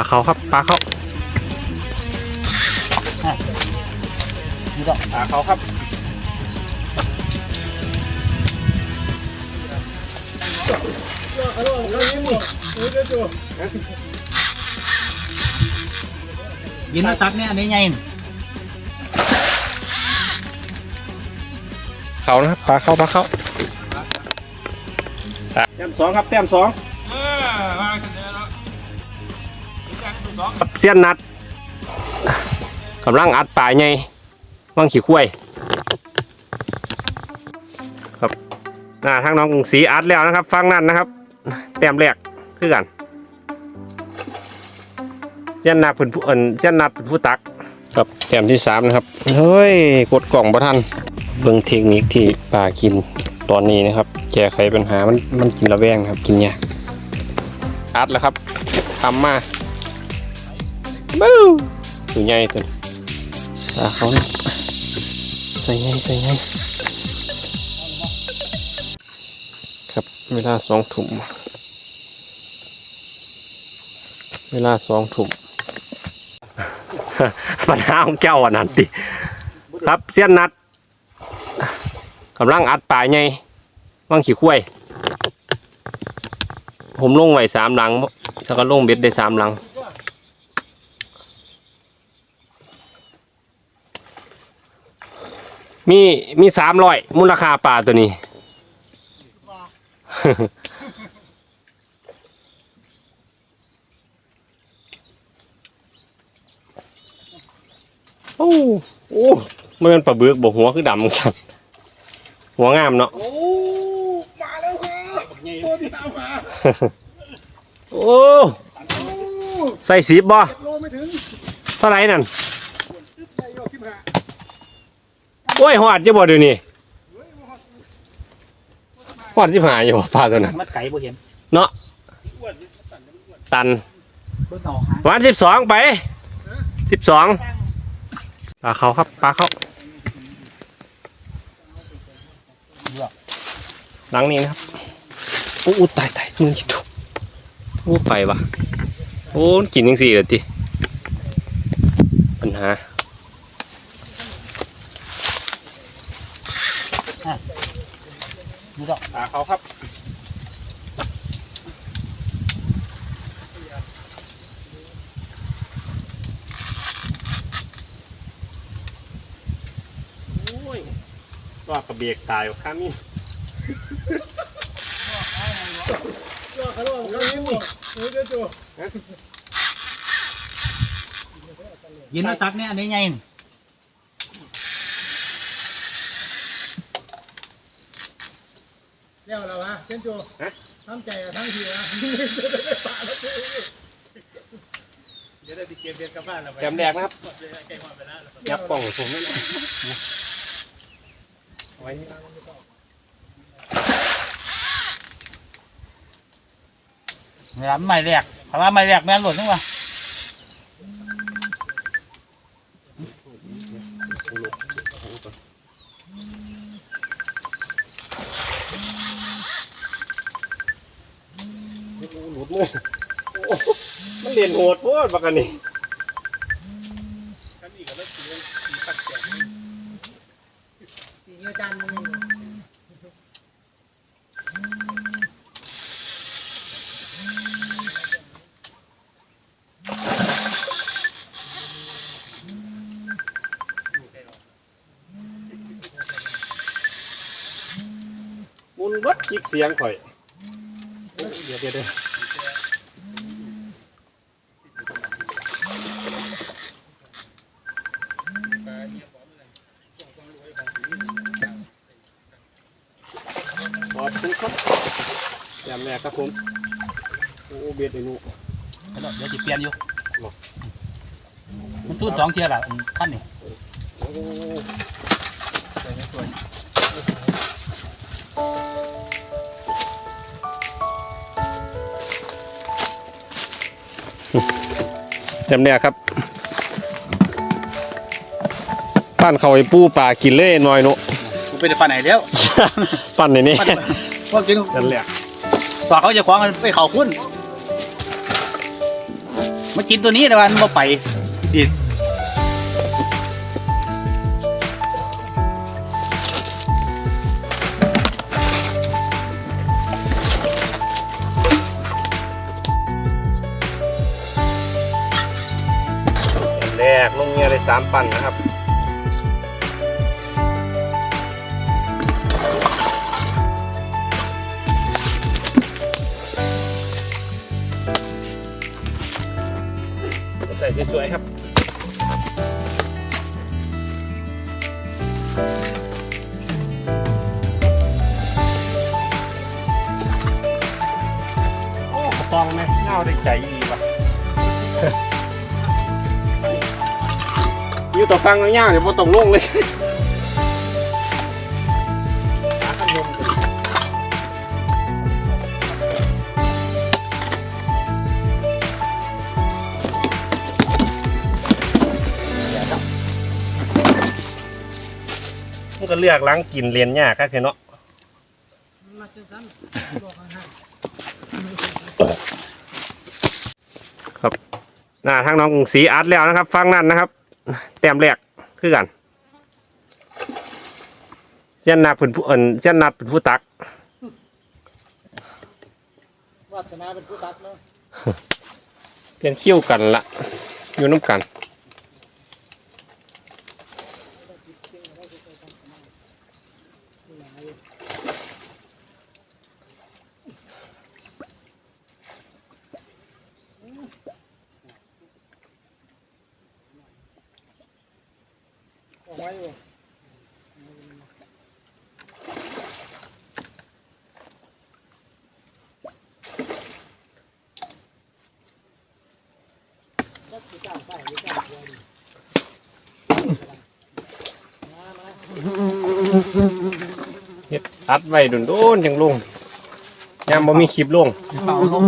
ปลาเขาครับปลาเขานี่ก็ปลาเขาครับยินดีตักเนี่ยอันนี้ไงเขานะครับปลาเขาปลาเขาแต้มสองครับแต้มสอง เสี้ยนนัดกำลังอัดปลายไงว่างขี้คุ้ยครับหน้าทางน้องกรุงศรีอัดแล้วนะครับ ฟังนั่นนะครับ แต้มแรกคือกันเสี้ยนนักเป็นผู้เอินเสี้ยนนัดเป็นผู้ตัก ครับแต้มที่สามนะครับเฮ้ยกดกล่องประทันเบิ่งเทคนิคที่ปลากินตอนนี้นะครับ แก้ไขปัญหามันมันกินระแวงครับ กินยากอัดแล้วครับทำมา บู๊ตัวใหญ่ตัวนี้ปลาเขานะใส่ไงใส่ไงครับเวลาสองถุ่มเวลาสองถุ่มปัญหาของเจ้าอันนั้นติครับเสี้ยนนัดกำลังอัดปลายไงว่างขี้คุ้ยผมลงไว้สามหลังฉันก็ลงเบ็ดได้สามหลัง มีมีสามร้อยมูลค่าปลาตัวนี้ โอ้โอ้มันเป็นปลาเบือกบกหัวคือดำจังหัวงามเนาะโอ้มาแล้วครับโคตรที่ตามหาโอ้โอ้ใส่สีบบ่เจ็ดโลไม่ถึงเท่าไหร่นั่น ใส่โยกที่หา โอ้ยหอดจะบ่เดี๋ยวนี้หอดที่หายอยู่บ่ปลาตัวนั้นมัดไก่บ่เห็นเนาะตันเบิ่งเอาหาวันสิบสองไปสิบสองปลาเขาครับปลาเขาหลังนี้นะครับโอ้อู้ตายตายมือจิตตกโอ้ไปวะโอ้กินยังสี่เลยทีปัญหา นี่ก็ปลาเขาครับโอ้ยว่ากระเบียกตายข้ามีโยกเขาลงเขาลิ้นหมดโอ้ยเจ้าจู่ยินดีตักเนี่ยอันนี้ไง เรียก เราวะเจ้าจู่ทำใจอะทั้งทีนะปาแล้วจู่เดี๋ยวได้ไปเก็บเบียร์กลับบ้านแล้วไปแกมแดกนะครับแกงมาไปแล้วยับกล่องผมนั่นแหละไว้เนี่ยไม่แรกเพราะว่าไม่แรกแม่นหล่นนึกว่า มือมันเรียนโหดโพดบักอันนี้สีเงี้ยจานมึงมุนวัดคิกเสียงข่อย เดี๋ยวเดี๋ยว ดี๋ยวขอบคุณครับแยมแรกครับผมโอ้เบียดไอ้หนูเดี๋ยวเดี๋ยวจะเปลี่ยนอยู่มันตู้สองเทียร์ละอันขั้นนี่โอ้ใส่ในตัวนี้แยมแรกครับปั้นเขาไอ้ปูป่ากินเล่หน่อยหนุกู ไปได้ปานไหนแล้วปั้นในนี้พวกกินนั่นแหละฝากเขาจะคว้างมันไปเขาพุ่นมากินตัวนี้แต่ว่ามันบ่ไปดิแรกลงเงียได้สามปั่นนะครับ ฟังแล้วย่างเดี๋ยวพอต้องลงเลยมันก็เลือกล้างกินเรียนยากก็คือเนาะมานบอครับหน้าทางน้องกรุงศรีอัดแล้วนะครับ ฟังนั่นนะครับ แต้มแรกคือกันเส้นนักเป็นผู้เอินเส้นนัดเป็นผู้ตักวาสนาเป็นผู้ตัดเนาะเปลี่ยนคิ้วกันละอยู่น้ำกัน ออกไว้อยู่จักสิจ้างใส่หรือจ้างเดียามาเฮ็ดอัดไว้โดนโดนๆจังลงยามบ่มีคลิปลงเป่าลง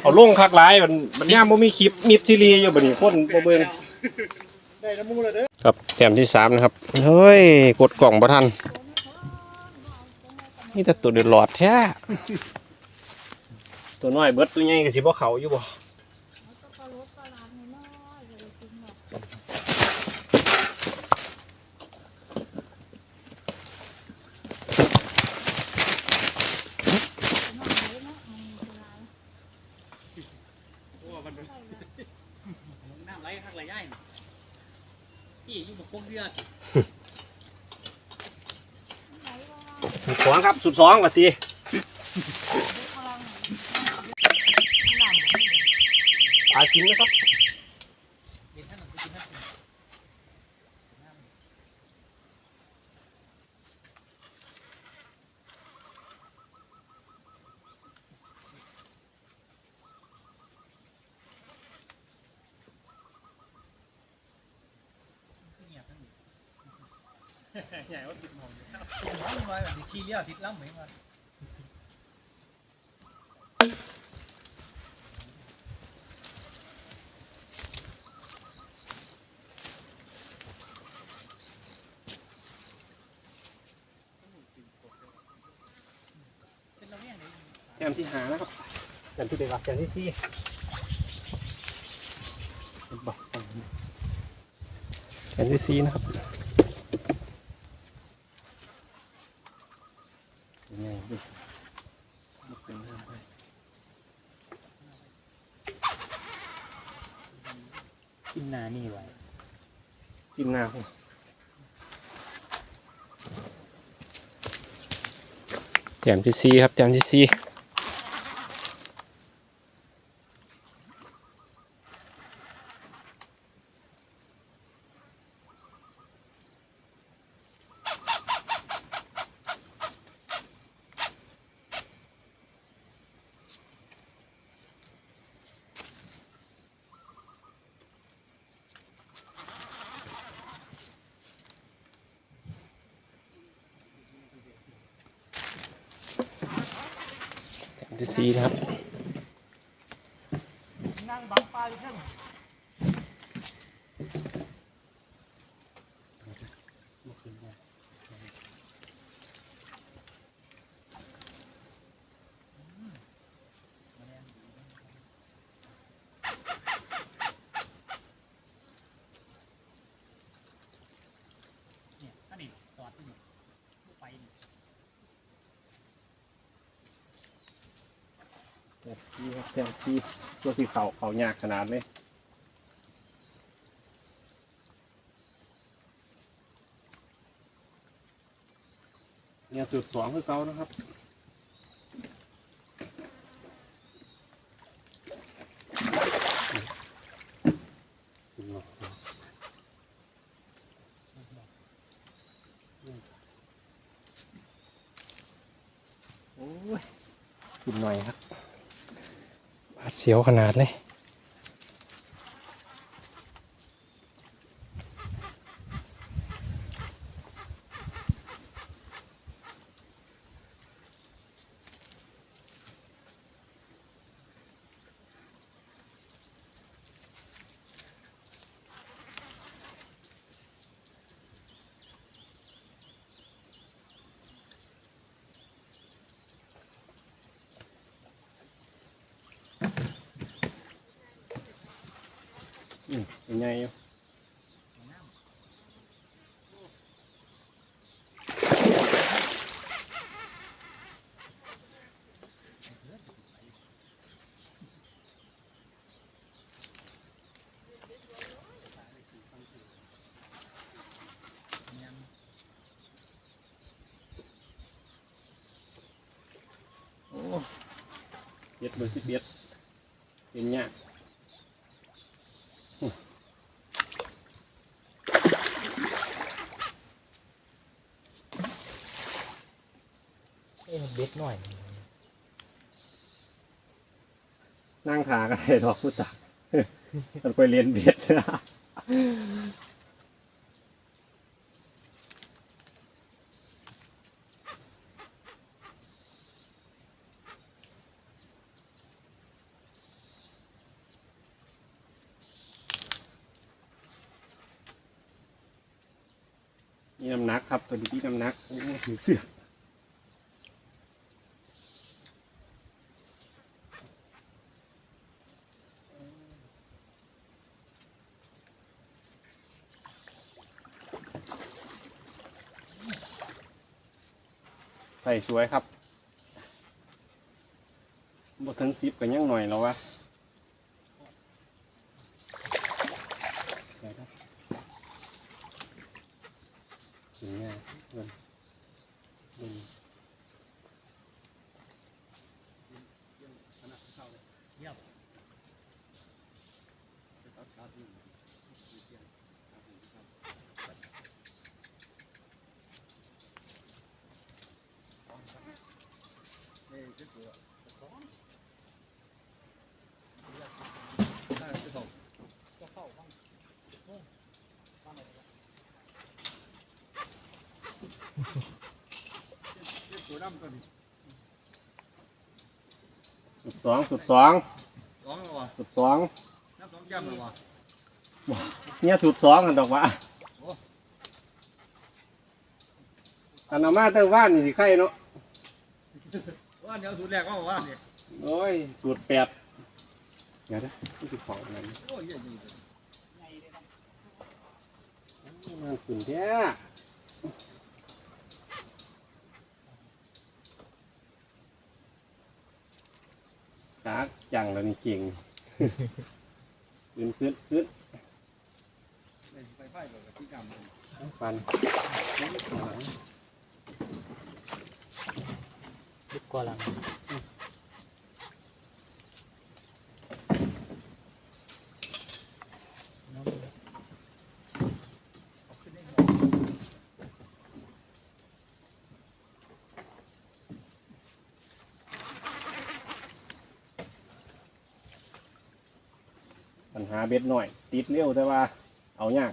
เอาลงคักหลายมันมันยามบ่มีคลิปมิดซีรีส์อยู่บัดนี้คนบ่เบิ่งได้น้ำมูเลยเด้อ ครับแต้มที่สามนะครับ เฮ้ย กดกล่องบ่ทัน นี่แต่ตัวเดือดหลอดแท้ ตัวน้อยเบิดตัวใหญ่ก็สิบ่เขาอยู่บ่ น้ำไหลข้างไหลย่ายพี่อยู่บกพงเรือ สุด สองครับสองกว่าติปลากินนะครับ เป็นท่านหนึ่งเป็นท่านหนึ่ง ใหญ่ว่าติดหมองอยู่ติดหมองมาแบบขี้เลี้ยติดล้ำเหมือนกันแต้มที่หานะครับแต้มที่เป็นแต้มที่สี่บอกแต้มที่สี่นะครับ กินนานี่ไว้กินหน้าผมแต้มที่สี่ครับแต้มที่สี่ แต้มที่สี่นะครับ นั่งบังปลาอยู่แค่ไหน แนี่ครับแทนที่ตัวที่เขาเขายากขนาดเลยเนี่ยสุดสองคือเก่านะครับโอ้ยกินหน่อยครับบาด เสียวขนาดเลย อืมเป็นไงอยู่โอ้ เบ็ดเบอร์สิบเบ็ดเป็นยากเอ้ยเบ็ดหน่อย นั่งขากันได้ดอกผู้ตักมันไปเรียนเบ็ดนะ น้ำหนักครับ ตัวนี้ที่น้ำหนักโอ้ถือเสือใส่สวยครับบทถึงสิบกันยังหน่อยแล้ววะได้ครับกินง่ายเงินเงิน สุดสองสุดสองร้องแล้ววะสุดสองน้ำสองแก้มแล้ววะเนี่ยสุดสองกันดอกวะโอ้อันเอามาตั้งว่านนี่สิใครเนาะว่าเดี๋ยวสูตรแรกว่าว่าเนี่ยโอ้ยสูตรแปดเดี๋ยวนะนี่คือของอะไรนี่โอ้ยเยอะจริงมันขึ้นแท้ขา จังแล้วนี่เก่งขึ้นขึ้นขึ้นไปไฟเลยกับที่กำเลยฟันลึกกว่าหลัง เบ็ดหน่อย ติดเร็วแต่ว่าเอายาก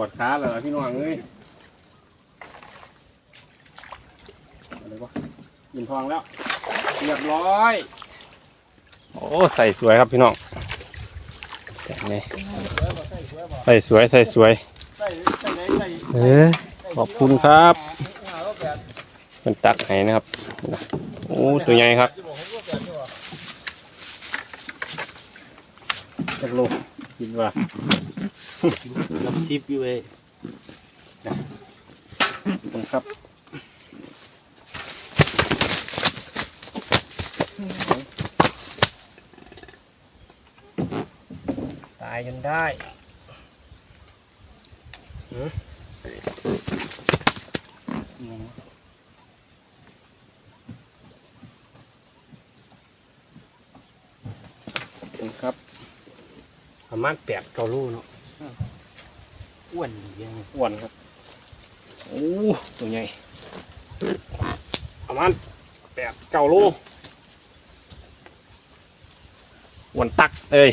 วดขาเลยพี่น้องเอ้ยอะไรวะกินทองแล้ว เรียบร้อย โอ้ใส่สวยครับพี่น้องแต่นี่ใส่สวยใส่สวยใส่ใส่ไหนใส่เออขอบคุณครับหาว่าแบบเป็นตักให้นะครับ โอ้ตัวใหญ่ครับที่บอกให้ว่าแบบนี้ว่ะจักโลกินว่า น้ำซิปอยู่เว้ยขอบคุณครับตายกันได้ครับประมาณแปดเกาลูกเนาะ อ้วนดียังอ้วนครับโอ้ตัวใหญ่ประมาณแปดเก้าโลอ้วนตักเอ้ย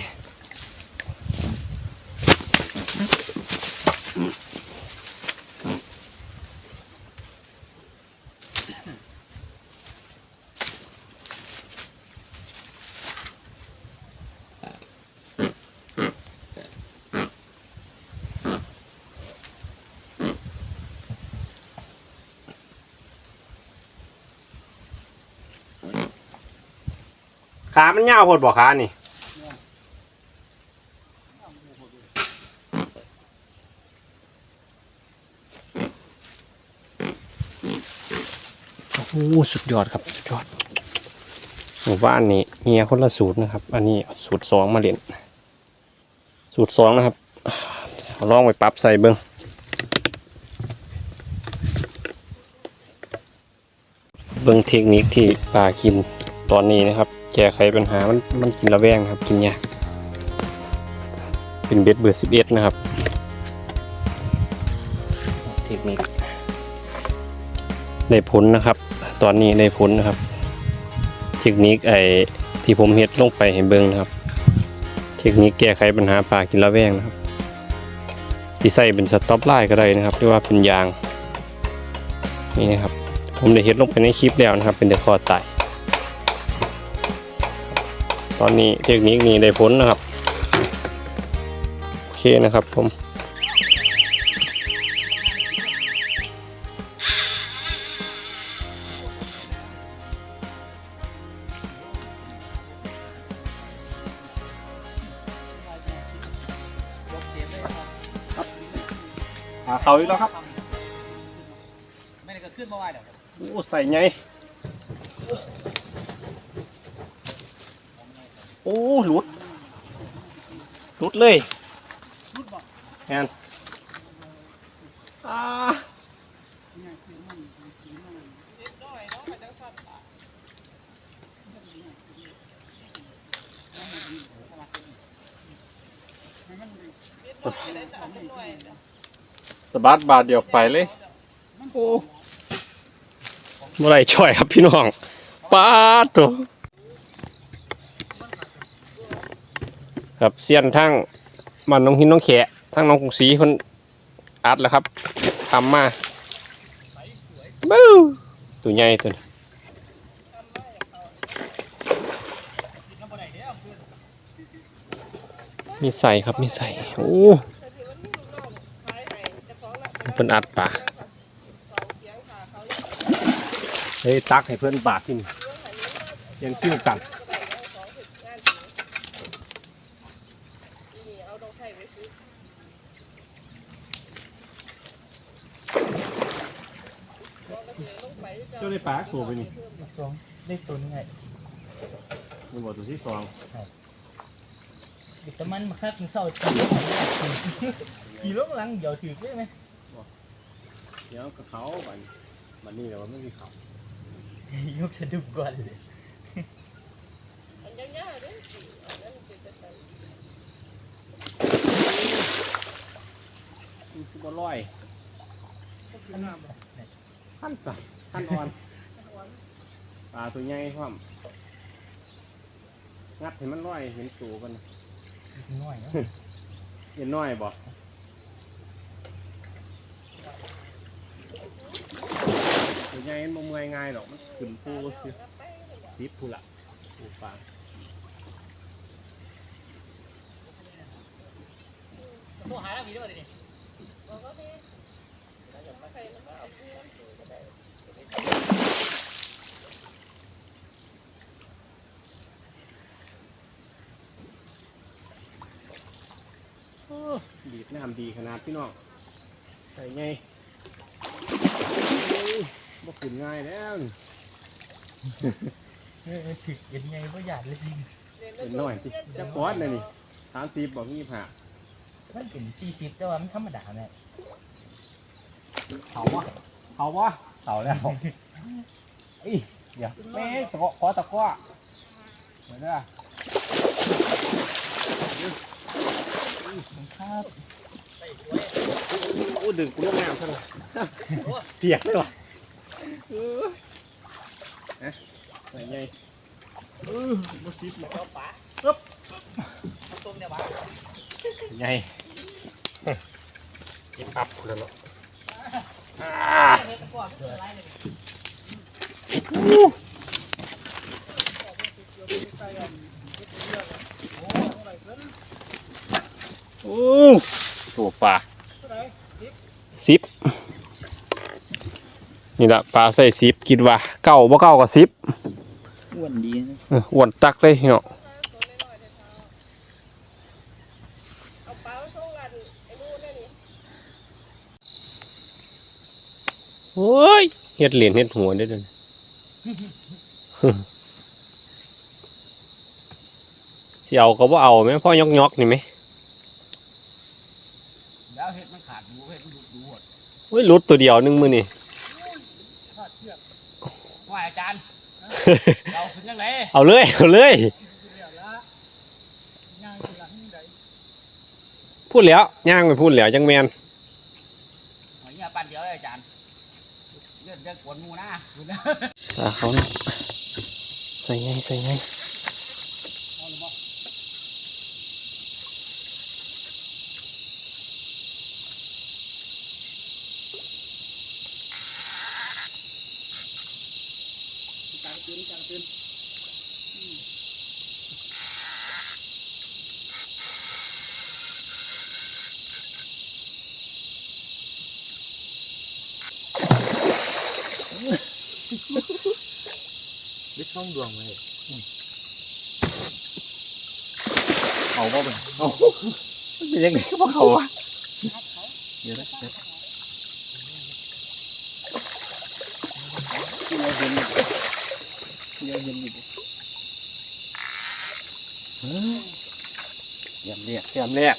มันยาวโพดบ่ขานี่โอ้โหสุดยอดครับสุดยอดหมู่บ้านนี้เมียคนละสูตรนะครับ อันนี้เอาสูตรสองมาเล่นสูตรสองนะครับเอาลองไปปรับใส่เบิ้งเบิ้งเทคนิคที่ปลากินตอนนี้นะครับ แก้ไขปัญหามันมันกินระแวงครับกินยากเป็นเบ็ดเบอร์สิบเอ็ดนะครับเทคนิคได้ผลนะครับ ตอนนี้ได้ผลนะครับ เทคนิคไอ้ที่ผมเฮ็ดลงไปให้เบิ่งนะครับ เทคนิคแก้ไขปัญหาปลากินระแวงนะครับที่ใส่เป็นสต็อปไลน์ก็ได้นะครับหรือว่าเป็นยางนี่นะครับ ผมได้เฮ็ดลงไปในคลิปแล้วนะครับ เป็นเดคอไต ตอนนี้เทคนิคนี้ได้ผลนะครับ โอเคนะครับผมหาเขาอีกแล้วครับ ไม่ได้ก็ขึ้นมาไหวเดี๋ยวโอ้ใส่ไง อ้หลุดหลุดเลยแอนอ่าสะบัดบาทเดียวไปเลยโอ้เมื่อไรช่วยครับพี่น้องป้าดตัว ครับเสียนทั้งมันน้องหินน้องแขะทั้งน้องกรุงศรีคนอัดแล้วครับทำมาบู๊ตัวใหญ่ตัวนมีใส่ครับมีใส่โอ้เป็นอัดป่าเฮ้ยตักให้เพื่อนบาทที่นี่ยังคิ้วกันาได้ปลาตัวไปนี่สองได้ตัวนึงไงมันบอกตัวที่สองแต่มันมาคัดมันเศร้าขี่ขี่รถหลังเดี๋ยวถือได้ไหมเดี๋ยวกับเขาไปมันนี่แหละว่าไม่มีเขายกสะดุ้งก่อนเลยคือบ่ร้อยขั้นต่ขั้นอ่อน ปลาตัวใหญ่พร้อมงัดเห็นมันน้อยเห็นตูวกันน้อยเนะเห็นน้อยบอกตัวใหญ่เมันเมื่อง่ายๆหรอกมันขึ้นผู้ทิพผู้ละปูปลาตัวหายแล้วมีด้วยดิบอกว่ามีแล้วอย่ามาใครมันก็เอาผู้น้ำสูงก็ได้ ดน้ำดีขนาดพี่น้องใส่ไงโอ้ยบ่ขึ้นง่ายแล้วนี่ถึกยังไงก็อยากเลยเป็นน้อยสิจะปอดเลยนี่สามสิบบอกยี่ห้ามันเป็นสี่สิบแต่ว่ามันธรรมดาเนี่ยเขาวะเขาวะเขาแล้วเอ้ยเดี๋ยวแม่ตะกอขอตะกอเหมือนเด้อ ครับโอ้ดึงกูลงน้ำซะเลยเปียกเลยว่ะเออนะใส่ไงเออบ่ซิบเลยเจ้าป๋าปึ๊บมาต้มเนี่ยป๋าไงกินอัพเลยเนาะเฮ็ดตะกร้อเกิดอะไรเลย โอ้ตัวปลาซิปนี่ละปลาใส่ซิปคิดว่าเก่าบ่เก่าก็ซิปอ้วนดีนะเอออ้วนตักเลยเนาะโอ้ยเฮ็ดเหรียญเฮ็ดหัวได้อเด้วยสิเอาก็บ่เอาแม่พ่อยกยกๆนี่ไหม แล้วเฮ็ดมันขาดดูเฮ็ดมันดูดูห มดเฮ้ยหลุดตัวเดียวหนึงมือนี่ว่าอาจารย์เราคือยังไงเอาเลยเอาเลยพูดแล้วย่างไปพูดแล้วจังแมนหอยเงี้ยปั่นเดียวเลยอาจารย์เลื่อนจะกวนหมูนะคุณนะตาเขานะใส่ไงใส่ไง เอาเลยบ่ ลึกช่องดวงเลย เขาบ่ เป็นเอาเป็นยังไงก็บ่เขาอะเดี๋ยวนะเดี๋ยวเดี๋ยวเห็นอยู่เดี๋ยวเห็นอยู่เยี่ยมเรียกเยี่ยมแรก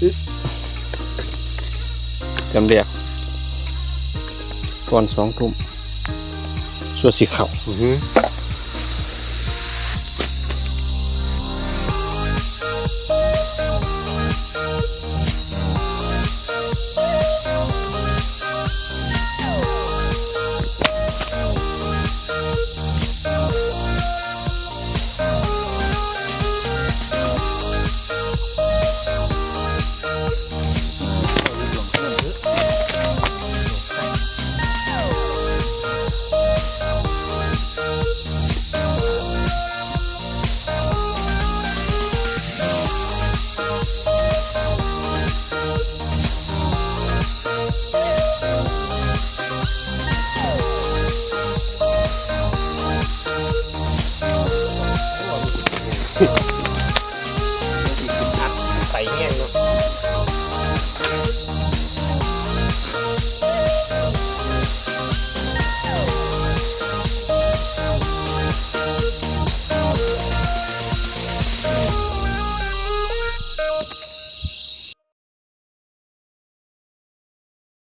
เยี่ยมเรียกก่อนสองทุ่มส่วนสีขาวอือ